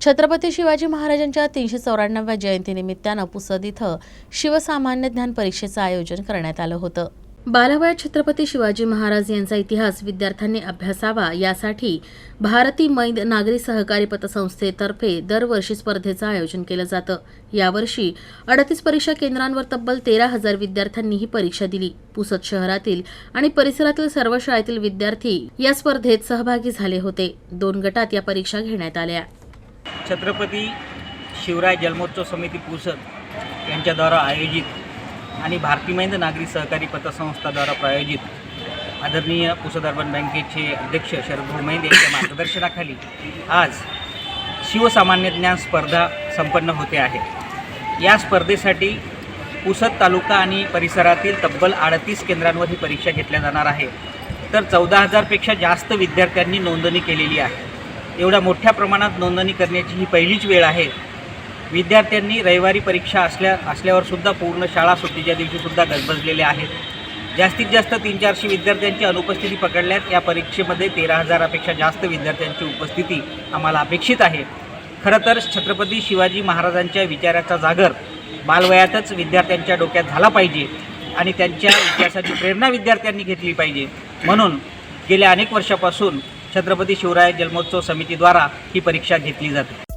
छत्रपती शिवाजी महाराजांच्या तीनशे चौऱ्याण्णव्या जयंतीनिमित्तानं पुसद इथं शिवसामान्य ज्ञान परीक्षेचं आयोजन करण्यात आलं होतं. बालवयात छत्रपती शिवाजी महाराज यांचा इतिहास विद्यार्थ्यांनी अभ्यासावा यासाठी भारती मैद नागरी सहकारी पतसंस्थेतर्फे दरवर्षी स्पर्धेचं आयोजन केलं जातं. यावर्षी अडतीस परीक्षा केंद्रांवर तब्बल तेरा हजार विद्यार्थ्यांनी ही परीक्षा दिली. पुसद शहरातील आणि परिसरातील सर्व शाळेतील विद्यार्थी या स्पर्धेत सहभागी झाले होते. दोन गटात या परीक्षा घेण्यात आल्या. छत्रपती शिवराय जन्मोत्सव समिती पुसद यांच्याद्वारा आयोजित आणि भारती महिंद नागरी सहकारी पतसंस्थाद्वारा प्रायोजित आदरणीय पुसद अर्बन बँकेचे अध्यक्ष शरदभाऊ महिंद यांच्या मार्गदर्शनाखाली आज शिवसामान्य ज्ञान स्पर्धा संपन्न होते आहे. या स्पर्धेसाठी पुसद तालुका आणि परिसरातील तब्बल अडतीस केंद्रांवर ही परीक्षा घेतल्या जाणार आहे. तर चौदा हजारपेक्षा जास्त विद्यार्थ्यांनी नोंदणी केलेली आहे. एवढ्या मोठ्या प्रमाणात नोंदणी करण्याची ही पहिलीच वेळ आहे. विद्यार्थ्यांनी रविवारी परीक्षा असल्या असल्यावरसुद्धा पूर्ण शाळा सुट्टीच्या दिवशीसुद्धा गजबजलेल्या आहेत. जास्तीत जास्त तीन चारशे विद्यार्थ्यांची अनुपस्थिती पकडल्यात. या परीक्षेमध्ये तेरा हजारापेक्षा जास्त विद्यार्थ्यांची उपस्थिती आम्हाला अपेक्षित आहे. खरं तर छत्रपती शिवाजी महाराजांच्या विचाराचा जागर बालवयातच विद्यार्थ्यांच्या डोक्यात झाला पाहिजे आणि त्यांच्या इतिहासाची प्रेरणा विद्यार्थ्यांनी घेतली पाहिजे. म्हणून गेल्या अनेक वर्षापासून छत्रपती शिवराय जन्मोत्सव समितीद्वारा ही परीक्षा घेतली जाते.